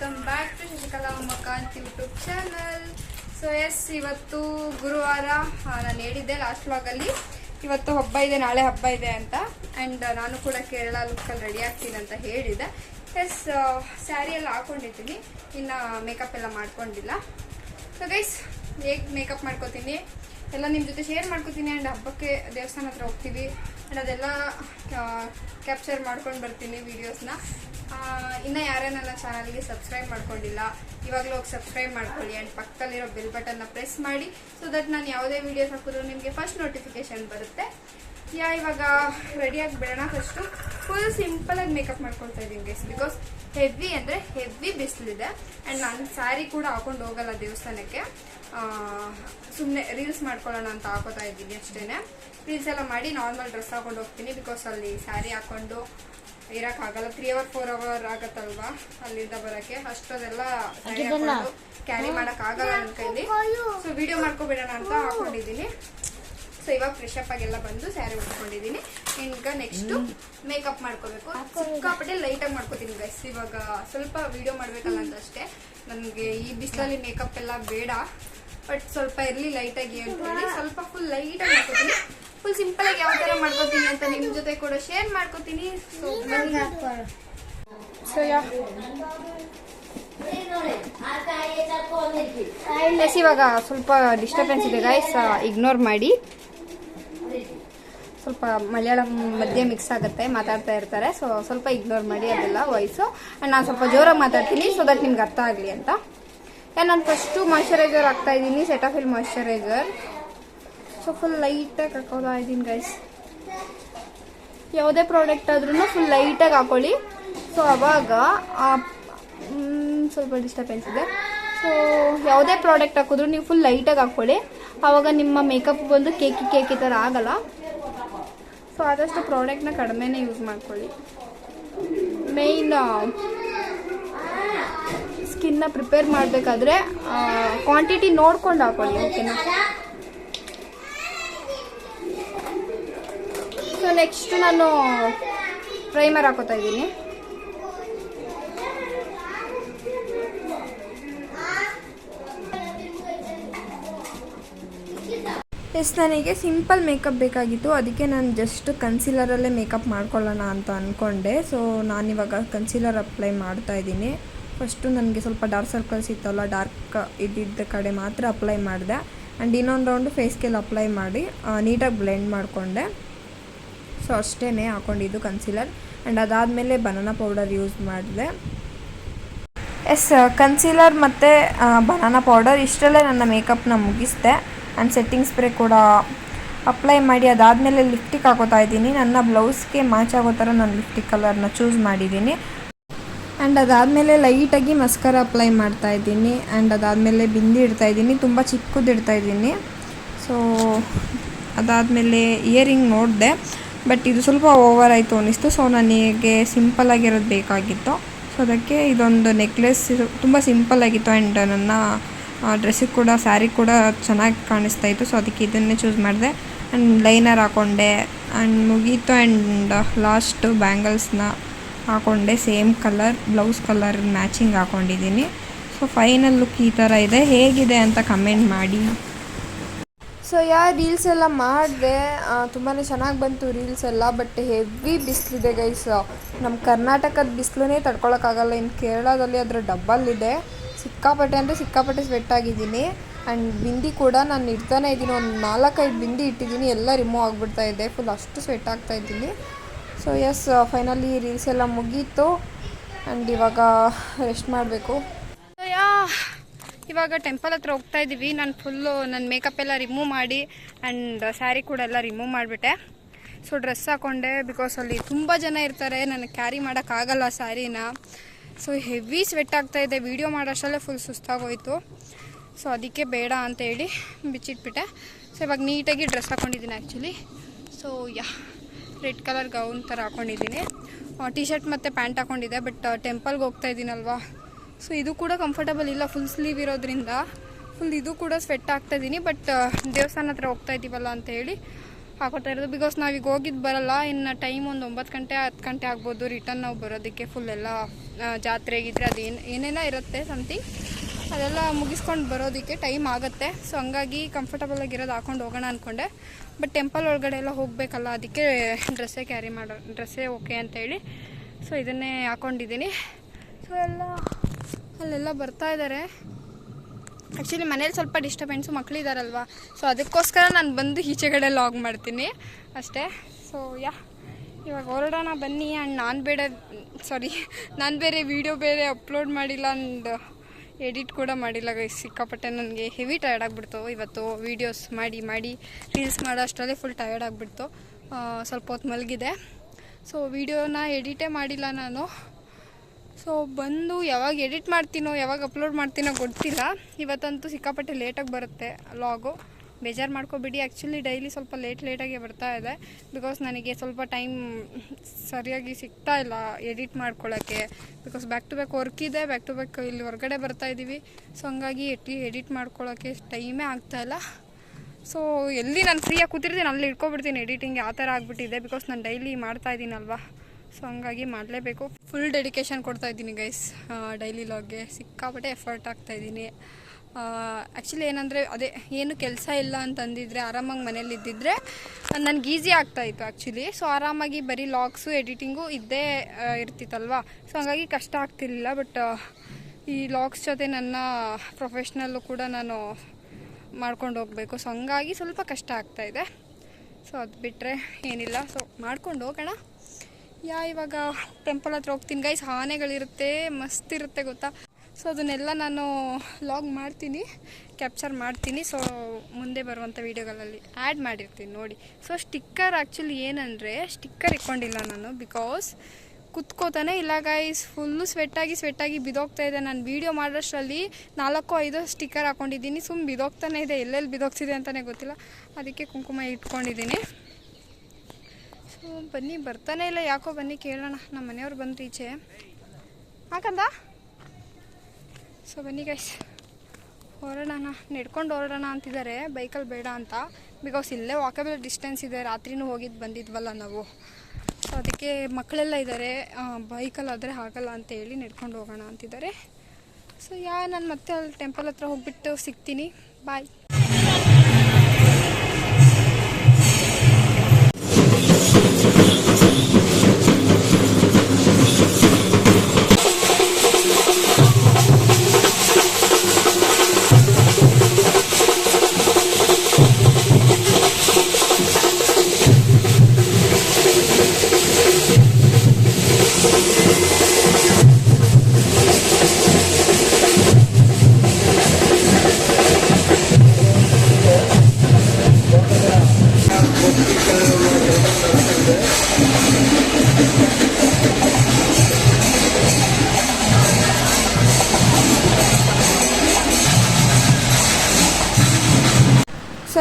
Welcome back to Shashikala Ummakanth YouTube channel so yes ಇವತ್ತು ಗುರುವಾರ ನಾನು ಹೇಳಿದ್ದೆ ಲಾಸ್ಟ್ ವ್ಲಾಗಲ್ಲಿ ಇವತ್ತು ಹಬ್ಬ ಇದೆ, ನಾಳೆ ಹಬ್ಬ ಇದೆ ಅಂತ. ಆ್ಯಂಡ್ ನಾನು ಕೂಡ ಕೇರಳ ಲುಕ್ಕಲ್ಲಿ ರೆಡಿ ಆಗ್ತೀನಿ ಅಂತ ಹೇಳಿದೆ ಎಸ್ ಸ್ಯಾರಿ ಎಲ್ಲ ಹಾಕೊಂಡಿದ್ದೀನಿ. ಇನ್ನು ಮೇಕಪ್ ಎಲ್ಲ ಮಾಡ್ಕೊಂಡಿಲ್ಲ. ಸೊ ಗೈಸ್ ಹೇಗೆ ಮೇಕಪ್ ಮಾಡ್ಕೋತೀನಿ? ಎಲ್ಲ ನಿಮ್ಮ ಜೊತೆ ಶೇರ್ ಮಾಡ್ಕೋತೀನಿ. ಆ್ಯಂಡ್ ಹಬ್ಬಕ್ಕೆ ದೇವಸ್ಥಾನ ಹತ್ರ ಹೋಗ್ತೀವಿ. ಆ್ಯಂಡ್ ಅದೆಲ್ಲ ಕ್ಯಾಪ್ಚರ್ ಮಾಡ್ಕೊಂಡು ಬರ್ತೀನಿ ವೀಡಿಯೋಸ್ನ ಇನ್ನು ಯಾರೇ ನನ್ನ ಚಾನಲ್ಗೆ ಸಬ್ಸ್ಕ್ರೈಬ್ ಮಾಡ್ಕೊಂಡಿಲ್ಲ, ಇವಾಗಲೂ ಹೋಗಿ ಸಬ್ಸ್ಕ್ರೈಬ್ ಮಾಡ್ಕೊಳ್ಳಿ ಆ್ಯಂಡ್ ಪಕ್ಕದಲ್ಲಿರೋ ಬೆಲ್ ಬಟನ್ನ ಪ್ರೆಸ್ ಮಾಡಿ ಸೊ ದಟ್ ನಾನು ಯಾವುದೇ ವೀಡಿಯೋಸ್ ಹಾಕಿದ್ರು ನಿಮಗೆ ಫಸ್ಟ್ ನೋಟಿಫಿಕೇಶನ್ ಬರುತ್ತೆ. ಯಾ, ಇವಾಗ ರೆಡಿಯಾಗಿ ಬಿಡೋಣ ಫಸ್ಟು ಫುಲ್ ಸಿಂಪಲಾಗಿ ಮೇಕಪ್ ಮಾಡ್ಕೊಳ್ತಾ ಇದ್ದೀನಿ ಗೈಸ್ ಬಿಕಾಸ್ ಹೆವಿ ಅಂದರೆ ಹೆವಿ ಬಿಸಿಲಿದೆ ಆ್ಯಂಡ್ ನಾನು ಸ್ಯಾರಿ ಕೂಡ ಹಾಕೊಂಡು ಹೋಗಲ್ಲ ದೇವಸ್ಥಾನಕ್ಕೆ. ಸುಮ್ಮನೆ ರೀಲ್ಸ್ ಮಾಡ್ಕೊಳ್ಳೋಣ ಅಂತ ಹಾಕೋತಾ ಇದ್ದೀನಿ ಅಷ್ಟೇ ರೀಲ್ಸ್ ಎಲ್ಲ ಮಾಡಿ ನಾರ್ಮಲ್ ಡ್ರೆಸ್ ಹಾಕೊಂಡು ಹೋಗ್ತೀನಿ ಬಿಕಾಸ್ ಅಲ್ಲಿ ಸ್ಯಾರಿ ಹಾಕೊಂಡು ಇರೋಕ್ಕಾಗಲ್ಲ. ತ್ರೀ ಅವರ್ ಫೋರ್ ಅವರ್ ಆಗತ್ತಲ್ವಾ ಅಲ್ಲಿಂದ ಬರೋಕ್ಕೆ? ಅಷ್ಟೊಂದೆಲ್ಲ ಕ್ಯಾರಿ ಮಾಡೋಕ್ಕಾಗಲ್ಲ ನನ್ನ ಕೈಲಿ. ಸೊ ವಿಡಿಯೋ ಮಾಡ್ಕೊಬಿಡೋಣ ಅಂತ ಹಾಕೊಂಡಿದ್ದೀನಿ. ಸೊ ಇವಾಗ ಫ್ರೆಶ್ ಅಪ್ ಆಗೆಲ್ಲ ಬಂದು ಸ್ಯಾರಿ ಉಟ್ಕೊಂಡಿದೀನಿ ಈಗ ನೆಕ್ಸ್ಟ್ ಮೇಕಪ್ ಮಾಡ್ಕೋಬೇಕು. ಸಿಕ್ಕಾಪಟ್ಟೆ ಲೈಟಾಗಿ ಮಾಡ್ಕೋತೀನಿ ಗೈಸ್ ಇವಾಗ ಸ್ವಲ್ಪ ವಿಡಿಯೋ ಮಾಡ್ಬೇಕಲ್ಲ ಅಂತ ಅಷ್ಟೇ. ನನಗೆ ಈ ಬಿಸಿಲಲ್ಲಿ ಮೇಕಪ್ ಎಲ್ಲ ಬೇಡ. ಬಟ್ ಸ್ವಲ್ಪ ಇರಲಿ ಲೈಟಾಗಿ ಅಂತ ಸ್ವಲ್ಪ ಫುಲ್ ಲೈಟಾಗಿ ಮಾಡ್ಕೋತೀನಿ. ಫುಲ್ ಸಿಂಪಲ್ ಆಗಿ ಯಾವ ತರ ಮಾಡ್ಕೋತೀನಿ ಅಂತ ನಿಮ್ ಜೊತೆ ಕೂಡ ಶೇರ್ ಮಾಡ್ಕೋತೀನಿ. ಸೊ ಸೊ ಎಸ್ ಇವಾಗ ಸ್ವಲ್ಪ ಡಿಸ್ಟರ್ಬೆನ್ಸ್ ಇದೆ ಗಾಯ್ಸ್ ಇಗ್ನೋರ್ ಮಾಡಿ. ಸ್ವಲ್ಪ ಮಲಯಾಳಂ ಮಧ್ಯೆ ಮಿಕ್ಸ್ ಆಗುತ್ತೆ, ಮಾತಾಡ್ತಾ ಇರ್ತಾರೆ. ಸೊ ಸ್ವಲ್ಪ ಇಗ್ನೋರ್ ಮಾಡಿ ಅದೆಲ್ಲ ವಾಯ್ಸು ಆ್ಯಂಡ್ ನಾನು ಸ್ವಲ್ಪ ಜೋರಾಗಿ ಮಾತಾಡ್ತೀನಿ ಸೊ ದಟ್ ನಿಮ್ಗೆ ಅರ್ಥ ಆಗಲಿ ಅಂತ. ನಾನು ಫಸ್ಟು ಮಾಯಶ್ಚರೈಸರ್ ಹಾಕ್ತಾ ಇದ್ದೀನಿ ಸೆಟಾಫಿಲ್ ಮಾಯ್ಶ್ಚರೈಸರ್ ಸೊ ಫುಲ್ ಲೈಟಾಗಿ ಹಾಕೋತಾ ಇದ್ದೀನಿ ಗೈಸ್ ಯಾವುದೇ ಪ್ರಾಡಕ್ಟ್ ಆದ್ರೂ ಫುಲ್ ಲೈಟಾಗಿ ಹಾಕೊಳ್ಳಿ. ಸೊ ಅವಾಗ ಸ್ವಲ್ಪ ಡಿಸ್ಟರ್ಬೆನ್ಸ್ ಇದೆ. ಸೊ ಯಾವುದೇ ಪ್ರಾಡಕ್ಟ್ ಹಾಕಿದ್ರು ನೀವು ಫುಲ್ ಲೈಟಾಗಿ ಹಾಕ್ಕೊಳ್ಳಿ ಆವಾಗ ನಿಮ್ಮ ಮೇಕಪ್ ಬಂದು ಕೇಕಿ ಕೇಕಿ ಥರ ಆಗಲ್ಲ. ಸೊ ಆದಷ್ಟು ಪ್ರಾಡಕ್ಟ್ನ ಕಡಿಮೆನೇ ಯೂಸ್ ಮಾಡ್ಕೊಳ್ಳಿ. ಮೇಯ್ನ್ ಸ್ಕಿನ್ನ ಪ್ರಿಪೇರ್ ಮಾಡಬೇಕಾದ್ರೆ ಕ್ವಾಂಟಿಟಿ ನೋಡ್ಕೊಂಡು ಹಾಕೊಳ್ಳಿ ಓಕೆನಾ ಸೊ ನೆಕ್ಸ್ಟ್ ನಾನು ಪ್ರೈಮರ್ ಹಾಕೋತಾ ಇದ್ದೀನಿ. ಎಸ್ ನನಗೆ ಸಿಂಪಲ್ ಮೇಕಪ್ ಬೇಕಾಗಿತ್ತು. ಅದಕ್ಕೆ ನಾನು ಜಸ್ಟ್ ಕನ್ಸಿಲರಲ್ಲೇ ಮೇಕಪ್ ಮಾಡ್ಕೊಳ್ಳೋಣ ಅಂತ ಅಂದ್ಕೊಂಡೆ ಸೊ ನಾನಿವಾಗ ಕನ್ಸಿಲರ್ ಅಪ್ಲೈ ಮಾಡ್ತಾ ಇದ್ದೀನಿ. ಫಸ್ಟು ನನಗೆ ಸ್ವಲ್ಪ ಡಾರ್ಕ್ ಸರ್ಕಲ್ಸ್ ಇತ್ತಲ್ಲ ಡಾರ್ಕ್ ಇದ್ದಿದ್ದ ಕಡೆ ಮಾತ್ರ ಅಪ್ಲೈ ಮಾಡಿದೆ. ಆ್ಯಂಡ್ ಇನ್ನೊಂದು ರೌಂಡು ಫೇಸ್ಗೆಲ್ಲ ಅಪ್ಲೈ ಮಾಡಿ ನೀಟಾಗಿ ಬ್ಲೆಂಡ್ ಮಾಡಿಕೊಂಡೆ. ಸೊ ಅಷ್ಟೇ ಹಾಕೊಂಡಿದ್ದು ಕನ್ಸೀಲರ್ ಆ್ಯಂಡ್ ಅದಾದಮೇಲೆ ಬನಾನಾ ಪೌಡರ್ ಯೂಸ್ ಮಾಡಿದೆ. ಎಸ್ ಕನ್ಸೀಲರ್ ಮತ್ತು ಬನಾನಾ ಪೌಡರ್ ಇಷ್ಟರಲ್ಲೇ ನನ್ನ ಮೇಕಪ್ನ ಮುಗಿಸಿದೆ ಆ್ಯಂಡ್ ಸೆಟ್ಟಿಂಗ್ ಸ್ಪ್ರೇ ಕೂಡ ಅಪ್ಲೈ ಮಾಡಿ ಅದಾದಮೇಲೆ ಲಿಪ್ಟಿಕ್ ಹಾಕೋತಾ ಇದ್ದೀನಿ. ನನ್ನ ಬ್ಲೌಸ್ಗೆ ಮ್ಯಾಚ್ ಆಗೋ ಥರ ನಾನು ಲಿಪ್ಟಿಕ್ ಕಲರ್ನ ಚೂಸ್ ಮಾಡಿದ್ದೀನಿ. ಆ್ಯಂಡ್ ಅದಾದಮೇಲೆ ಲೈಟಾಗಿ ಮಸ್ಕರ ಅಪ್ಲೈ ಮಾಡ್ತಾ ಇದ್ದೀನಿ. ಆ್ಯಂಡ್ ಅದಾದಮೇಲೆ ಬಿಂದಿ ಇಡ್ತಾ ಇದ್ದೀನಿ. ತುಂಬ ಚಿಕ್ಕದು ಇಡ್ತಾ ಇದ್ದೀನಿ. ಸೊ ಅದಾದಮೇಲೆ ಇಯರಿಂಗ್ ನೋಡಿದೆ. ಬಟ್ ಇದು ಸ್ವಲ್ಪ ಓವರ್ ಆಯಿತು ಅನ್ನಿಸ್ತು. ಸೊ ನನಗೆ ಸಿಂಪಲ್ ಆಗಿರೋದು ಬೇಕಾಗಿತ್ತು. ಸೊ ಅದಕ್ಕೆ ಇದೊಂದು ನೆಕ್ಲೆಸ್ ತುಂಬ ಸಿಂಪಲ್ ಆಗಿತ್ತು ಆ್ಯಂಡ್ ನನ್ನ ಡ್ರೆಸ್ಸಿಗೆ ಕೂಡ ಸ್ಯಾರಿ ಕೂಡ ಚೆನ್ನಾಗಿ ಕಾಣಿಸ್ತಾ ಇತ್ತು. ಸೊ ಅದಕ್ಕೆ ಇದನ್ನೇ ಚೂಸ್ ಮಾಡಿದೆ. ಆ್ಯಂಡ್ ಲೈನರ್ ಹಾಕೊಂಡೆ. ಆ್ಯಂಡ್ ಮುಗೀತು ಆ್ಯಂಡ್ ಲಾಸ್ಟ್ ಬ್ಯಾಂಗಲ್ಸ್ನ ಹಾಕೊಂಡೆ. Same colour blouse colour matching ಹಾಕೊಂಡಿದ್ದೀನಿ. ಸೊ ಫೈನಲ್ ಲುಕ್ ಈ ಥರ ಇದೆ. ಹೇಗಿದೆ ಅಂತ ಕಮೆಂಟ್ ಮಾಡಿ. ಸೊ ಯಾ ರೀಲ್ಸ್ ಎಲ್ಲ ಮಾಡಿದೆ. ತುಂಬಾ ಚೆನ್ನಾಗಿ ಬಂತು ರೀಲ್ಸ್ ಎಲ್ಲ ಬಟ್ ಹೆವಿ ಬಿಸಿಲಿದೆ ಗೈಸ್ ನಮ್ಮ ಕರ್ನಾಟಕದ ಬಿಸಿಲೇ ತಡ್ಕೊಳಕ್ಕಾಗಲ್ಲ ಇನ್ನು ಕೇರಳದಲ್ಲಿ ಅದರ ಡಬ್ಬಲ್ಲಿದೆ ಸಿಕ್ಕಾಪಟ್ಟೆ ಅಂದರೆ ಸಿಕ್ಕಾಪಟ್ಟೆ ಸ್ವೆಟ್ ಆಗಿದ್ದೀನಿ. ಆ್ಯಂಡ್ ಬಿಂದಿ ಕೂಡ ನಾನು ಇಡ್ತಾನೆ ಇದ್ದೀನಿ. ಒಂದು ನಾಲ್ಕೈದು ಬಿಂದಿ ಇಟ್ಟಿದ್ದೀನಿ. ಎಲ್ಲ ರಿಮೂವ್ ಆಗಿಬಿಡ್ತಾ ಇದೆ. ಫುಲ್ ಅಷ್ಟು ಸ್ವೆಟ್ ಆಗ್ತಾ ಇದ್ದೀನಿ. ಸೊ ಎಸ್ ಫೈನಲಿ ರೀಲ್ಸ್ ಎಲ್ಲ ಮುಗೀತು. ಆ್ಯಂಡ್ ಇವಾಗ ರೆಸ್ಟ್ ಮಾಡಬೇಕು. ಯಾ ಇವಾಗ ಟೆಂಪಲ್ ಹತ್ರ ಹೋಗ್ತಾ ಇದ್ದೀವಿ ನಾನು ಫುಲ್ಲು ನನ್ನ ಮೇಕಪ್ ಎಲ್ಲ ರಿಮೂವ್ ಮಾಡಿ ಆ್ಯಂಡ್ ಸ್ಯಾರಿ ಕೂಡ ಎಲ್ಲ ರಿಮೂವ್ ಮಾಡಿಬಿಟ್ಟೆ. ಸೊ ಡ್ರೆಸ್ ಹಾಕೊಂಡೆ ಬಿಕಾಸ್ ಅಲ್ಲಿ ತುಂಬ ಜನ ಇರ್ತಾರೆ. ನನಗೆ ಕ್ಯಾರಿ ಮಾಡೋಕ್ಕಾಗಲ್ಲ ಸ್ಯಾರಿನ ಸೊ ಹೆವಿ ಸ್ವೆಟ್ ಆಗ್ತಾ ಇದೆ. ವೀಡಿಯೋ ಮಾಡೋಷ್ಟರಲ್ಲೇ ಫುಲ್ ಸುಸ್ತಾಗೋಯಿತು. ಸೊ ಅದಕ್ಕೆ ಬೇಡ ಅಂತ ಹೇಳಿ ಬಿಚ್ಚಿಟ್ಬಿಟ್ಟೆ. ಸೊ ಇವಾಗ ನೀಟಾಗಿ ಡ್ರೆಸ್ ಹಾಕೊಂಡಿದ್ದೀನಿ actually so ya red colour gown ಥರ ಹಾಕೊಂಡಿದ್ದೀನಿ. ಟಿ ಶರ್ಟ್ ಮತ್ತು ಪ್ಯಾಂಟ್ ಹಾಕೊಂಡಿದ್ದೆ ಬಟ್ ಟೆಂಪಲ್ಗೆ ಹೋಗ್ತಾ ಇದ್ದೀನಲ್ವಾ ಸೊ ಇದು ಕೂಡ ಕಂಫರ್ಟಬಲ್ ಇಲ್ಲ ಫುಲ್ ಸ್ಲೀವ್ ಇರೋದ್ರಿಂದ. ಫುಲ್ ಇದು ಕೂಡ ಸ್ವೆಟ್ ಆಗ್ತಾ ಇದ್ದೀನಿ ಬಟ್ ದೇವಸ್ಥಾನ ಹತ್ರ ಹೋಗ್ತಾ ಇದ್ದೀವಲ್ಲ ಅಂತ ಹೇಳಿ ಹಾಕೋತಾ ಇರೋದು. ಬಿಕಾಸ್ ನಾವೀಗ ಹೋಗಿದ್ದು ಬರಲ್ಲ, ಇನ್ನು ಟೈಮ್ ಒಂದು ಒಂಬತ್ತು ಗಂಟೆ, ಹತ್ತು ಗಂಟೆ ಆಗ್ಬೋದು ರಿಟರ್ನ್ ನಾವು ಬರೋದಕ್ಕೆ ಫುಲ್ ಎಲ್ಲ ಜಾತ್ರೆಗಿದ್ರೆ ಅದು ಏನು, ಏನೇನೋ ಇರುತ್ತೆ ಸಮಥಿಂಗ್ ಅದೆಲ್ಲ ಮುಗಿಸ್ಕೊಂಡು ಬರೋದಕ್ಕೆ ಟೈಮ್ ಆಗುತ್ತೆ. ಸೊ ಹಂಗಾಗಿ ಕಂಫರ್ಟಬಲ್ ಆಗಿರೋದು ಹಾಕೊಂಡು ಹೋಗೋಣ ಅಂದ್ಕೊಂಡೆ ಬಟ್ ಟೆಂಪಲ್ ಒಳಗಡೆ ಎಲ್ಲ ಹೋಗಬೇಕಲ್ಲ, ಅದಕ್ಕೆ ಡ್ರೆಸ್ಸೇ ಕ್ಯಾರಿ ಮಾಡೋ ಡ್ರೆಸ್ಸೇ ಓಕೆ ಅಂತೇಳಿ ಸೊ ಇದನ್ನೇ ಹಾಕೊಂಡಿದ್ದೀನಿ ಸೊ ಎಲ್ಲ ಅಲ್ಲೆಲ್ಲ ಬರ್ತಾ ಇದ್ದಾರೆ ಆ್ಯಕ್ಚುಲಿ ಮನೇಲಿ ಸ್ವಲ್ಪ ಡಿಸ್ಟರ್ಬೆನ್ಸು ಮಕ್ಕಳಿದಾರಲ್ವ ಸೊ ಅದಕ್ಕೋಸ್ಕರ ನಾನು ಬಂದು ಈಚೆಗಡೆ ಲಾಗ್ ಮಾಡ್ತೀನಿ. ಅಷ್ಟೇ. ಸೊ ಯಾ ಇವಾಗ ಹೊರಡೋಣ ಬನ್ನಿ ಆ್ಯಂಡ್ ನಾನು ಬೇಡ ಸಾರಿ ನಾನು ಬೇರೆ ವೀಡಿಯೋ ಬೇರೆ ಅಪ್ಲೋಡ್ ಮಾಡಿಲ್ಲ ಆ್ಯಂಡ್ ಎಡಿಟ್ ಕೂಡ ಮಾಡಿಲ್ಲ ಗೈಸ್ ಸಿಕ್ಕಾಪಟ್ಟೆ ನನಗೆ ಹೆವಿ ಟಯರ್ಡ್ ಆಗಿಬಿಡ್ತು. ಇವತ್ತು ವೀಡಿಯೋಸ್ ಮಾಡಿ ಮಾಡಿ ರೀಲ್ಸ್ ಮಾಡೋ, ಅಷ್ಟರಲ್ಲಿ ಫುಲ್ ಟಯರ್ಡ್ ಆಗಿಬಿಡ್ತು. ಸ್ವಲ್ಪ ಹೊತ್ತು ಮಲಗಿದೆ. ಸೊ ವೀಡಿಯೋನ ಎಡಿಟೇ ಮಾಡಿಲ್ಲ ನಾನು. ಸೊ ಬಂದು ಯಾವಾಗ ಎಡಿಟ್ ಮಾಡ್ತೀನೋ, ಯಾವಾಗ ಅಪ್ಲೋಡ್ ಮಾಡ್ತೀನೋ ಗೊತ್ತಿಲ್ಲ. ಇವತ್ತಂತೂ ಸಿಕ್ಕಾಪಟ್ಟೆ ಲೇಟಾಗಿ ಬರುತ್ತೆ ಲಾಗು ಬೇಜಾರು ಮಾಡ್ಕೊಬಿಡಿ. ಆ್ಯಕ್ಚುಲಿ ಡೈಲಿ ಸ್ವಲ್ಪ ಲೇಟ್ ಲೇಟಾಗಿ ಬರ್ತಾ ಇದೆ. ಬಿಕಾಸ್ ನನಗೆ ಸ್ವಲ್ಪ ಟೈಮ್ ಸರಿಯಾಗಿ ಸಿಗ್ತಾ ಇಲ್ಲ ಎಡಿಟ್ ಮಾಡ್ಕೊಳ್ಳೋಕ್ಕೆ because back to back work ಇದೆ ಬ್ಯಾಕ್ ಟು ಬ್ಯಾಕ್ ಇಲ್ಲಿ ಹೊರಗಡೆ ಬರ್ತಾ ಇದ್ದೀವಿ ಸೊ ಹಂಗಾಗಿ ಎಟ್ಟಿ ಎಡಿಟ್ ಮಾಡ್ಕೊಳ್ಳೋಕ್ಕೆ ಟೈಮೇ ಆಗ್ತಾ ಇಲ್ಲ. ಸೊ ಎಲ್ಲಿ ನಾನು ಫ್ರೀಯಾಗಿ ಕೂತಿರ್ತೀನಿ, ಅಲ್ಲಿ ಇಟ್ಕೊಬಿಡ್ತೀನಿ ಎಡಿಟಿಂಗ್ ಆ ಥರ ಆಗಿಬಿಟ್ಟಿದೆ. ಬಿಕಾಸ್ ನಾನು ಡೈಲಿ ಮಾಡ್ತಾ ಇದ್ದೀನಲ್ವಾ ಸೊ ಹಂಗಾಗಿ ಮಾಡಲೇಬೇಕು. ಫುಲ್ ಡೆಡಿಕೇಶನ್ ಕೊಡ್ತಾ ಇದ್ದೀನಿ ಗೈಸ್ ಡೈಲಿ ಲಾಗ್ಗೆ ಸಿಕ್ಕಾಪಟ್ಟೆ ಎಫರ್ಟ್ ಆಗ್ತಾ ಇದ್ದೀನಿ. ಆ್ಯಕ್ಚುಲಿ ಏನಂದರೆ, ಅದೇ, ಏನು ಕೆಲಸ ಇಲ್ಲ ಅಂತಂದಿದ್ರೆ, ಆರಾಮಾಗಿ ಮನೇಲಿ ಇದ್ದಿದ್ರೆ, ನನಗೆ ಈಸಿ ಆಗ್ತಾಯಿತ್ತು ಆ್ಯಕ್ಚುಲಿ ಸೊ ಆರಾಮಾಗಿ ಬರೀ ಲಾಗ್ಸು ಎಡಿಟಿಂಗು ಇದ್ದೇ ಇರ್ತಿತ್ತಲ್ವ? ಸೊ ಹಂಗಾಗಿ ಕಷ್ಟ ಆಗ್ತಿರ್ಲಿಲ್ಲ ಬಟ್ ಈ ಲಾಗ್ಸ್ ಜೊತೆ ನನ್ನ ಪ್ರೊಫೆಷ್ನಲ್ಲು ಕೂಡ ನಾನು ಮಾಡ್ಕೊಂಡು ಹೋಗಬೇಕು. ಸೊ ಹಂಗಾಗಿ ಸ್ವಲ್ಪ ಕಷ್ಟ ಆಗ್ತಾಯಿದೆ ಸೊ ಅದು ಬಿಟ್ಟರೆ ಏನಿಲ್ಲ. ಸೊ ಮಾಡ್ಕೊಂಡು ಹೋಗೋಣ. ಯಾ, ಇವಾಗ ಟೆಂಪಲ್ ಹತ್ರ ಹೋಗ್ತೀನಿ. ಗೈಸ್ ಆನೆಗಳಿರುತ್ತೆ, ಮಸ್ತ್ ಇರುತ್ತೆ ಗೊತ್ತಾ? ಸೊ ಅದನ್ನೆಲ್ಲ ನಾನು ಲಾಗ್ ಮಾಡ್ತೀನಿ ಕ್ಯಾಪ್ಚರ್ ಮಾಡ್ತೀನಿ. ಸೊ ಮುಂದೆ ಬರುವಂಥ ವೀಡಿಯೋಗಳಲ್ಲಿ ಆ್ಯಡ್ ಮಾಡಿರ್ತೀನಿ, ನೋಡಿ. ಸೊ ಸ್ಟಿಕ್ಕರ್ ಆ್ಯಕ್ಚುಲಿ ಏನಂದರೆ ಸ್ಟಿಕ್ಕರ್ ಇಟ್ಕೊಂಡಿಲ್ಲ ನಾನು ಬಿಕಾಸ್ ಕುತ್ಕೋತಾನೆ ಇಲ್ಲ ಗೈಸ್ ಫುಲ್ಲು ಸ್ವೆಟ್ಟಾಗಿ ಸ್ವೆಟ್ಟಾಗಿ ಬಿದೋಗ್ತಾ ಇದೆ. ನಾನು ವೀಡಿಯೋ ಮಾಡೋಷ್ಟರಲ್ಲಿ ನಾಲ್ಕು, ಐದು ಸ್ಟಿಕ್ಕರ್ ಹಾಕೊಂಡಿದ್ದೀನಿ. ಸುಮ್ಮನೆ ಬಿದೋಗ್ತಾನೆ ಇದೆ. ಎಲ್ಲೆಲ್ಲಿ ಬಿದೋಗ್ತಿದೆ ಅಂತಲೇ ಗೊತ್ತಿಲ್ಲ. ಅದಕ್ಕೆ ಕುಂಕುಮ ಇಟ್ಕೊಂಡಿದ್ದೀನಿ. ಬನ್ನಿ, ಬರ್ತಾನೆ ಇಲ್ಲ, ಯಾಕೋ ಬನ್ನಿ ಕೇಳೋಣ. ನಮ್ಮ ಮನೆಯವ್ರು ಬಂದ್ರು ಈಚೆ. ಹಾಕಂದ ಸೊ ಬನ್ನಿ ಗೈಸ್ ಹೊರಡೋಣ. ನಡ್ಕೊಂಡು ಹೊರಡೋಣ ಅಂತಿದ್ದಾರೆ. ಬೈಕಲ್ಲಿ ಬೇಡ ಅಂತ. ಬಿಕಾಸ್ ಇಲ್ಲೇ ವಾಕಬಲ್ ಡಿಸ್ಟೆನ್ಸ್ ಇದೆ. ರಾತ್ರಿನೂ ಹೋಗಿದ್ದು ಬಂದಿದ್ವಲ್ಲ ನಾವು. ಸೊ ಅದಕ್ಕೆ ಮಕ್ಕಳೆಲ್ಲ ಇದ್ದಾರೆ ಬೈಕಲ್ಲಿ ಆದರೆ ಆಗಲ್ಲ ಅಂತ ಹೇಳಿ ನಡ್ಕೊಂಡು ಹೋಗೋಣ ಅಂತಿದ್ದಾರೆ. ಸೊ ಯಾ, ನಾನು ಮತ್ತೆ ಅಲ್ಲಿ ಟೆಂಪಲ್ ಹತ್ರ ಹೋಗ್ಬಿಟ್ಟು ಸಿಗ್ತೀನಿ. ಬಾಯ್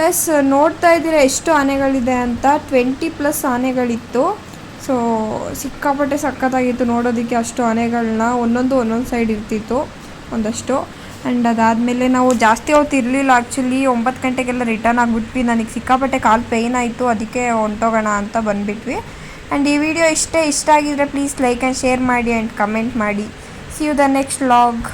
ಸೊ ಎಸ್ ನೋಡ್ತಾ ಇದ್ದೀರಾ ಎಷ್ಟು ಆನೆಗಳಿದೆ ಅಂತ? Twenty plus ಆನೆಗಳಿತ್ತು. ಸೊ ಸಿಕ್ಕಾಪಟ್ಟೆ ಸಖತ್ತಾಗಿತ್ತು ನೋಡೋದಕ್ಕೆ ಅಷ್ಟು ಆನೆಗಳನ್ನ ಒಂದೊಂದು ಒಂದೊಂದು ಸೈಡ್ ಇರ್ತಿತ್ತು ಒಂದಷ್ಟು. ಆ್ಯಂಡ್ ಅದಾದಮೇಲೆ ನಾವು ಜಾಸ್ತಿ ಹೊತ್ತು ಇರಲಿಲ್ಲ ಆ್ಯಕ್ಚುಲಿ ಒಂಬತ್ತು ಗಂಟೆಗೆಲ್ಲ ರಿಟರ್ನ್ ಆಗಿಬಿಟ್ವಿ. ನನಗೆ ಸಿಕ್ಕಾಪಟ್ಟೆ ಕಾಲು ಪೇಯ್ನ್ ಆಯಿತು. ಅದಕ್ಕೆ ಹೊಂಟೋಗೋಣ ಅಂತ ಬಂದುಬಿಟ್ವಿ. ಆ್ಯಂಡ್ ಈ ವಿಡಿಯೋ ಇಷ್ಟೇ ಇಷ್ಟ ಆಗಿದ್ರೆ ಪ್ಲೀಸ್ ಲೈಕ್ ಆ್ಯಂಡ್ ಶೇರ್ ಮಾಡಿ ಆ್ಯಂಡ್ ಕಮೆಂಟ್ ಮಾಡಿ. See you the next vlog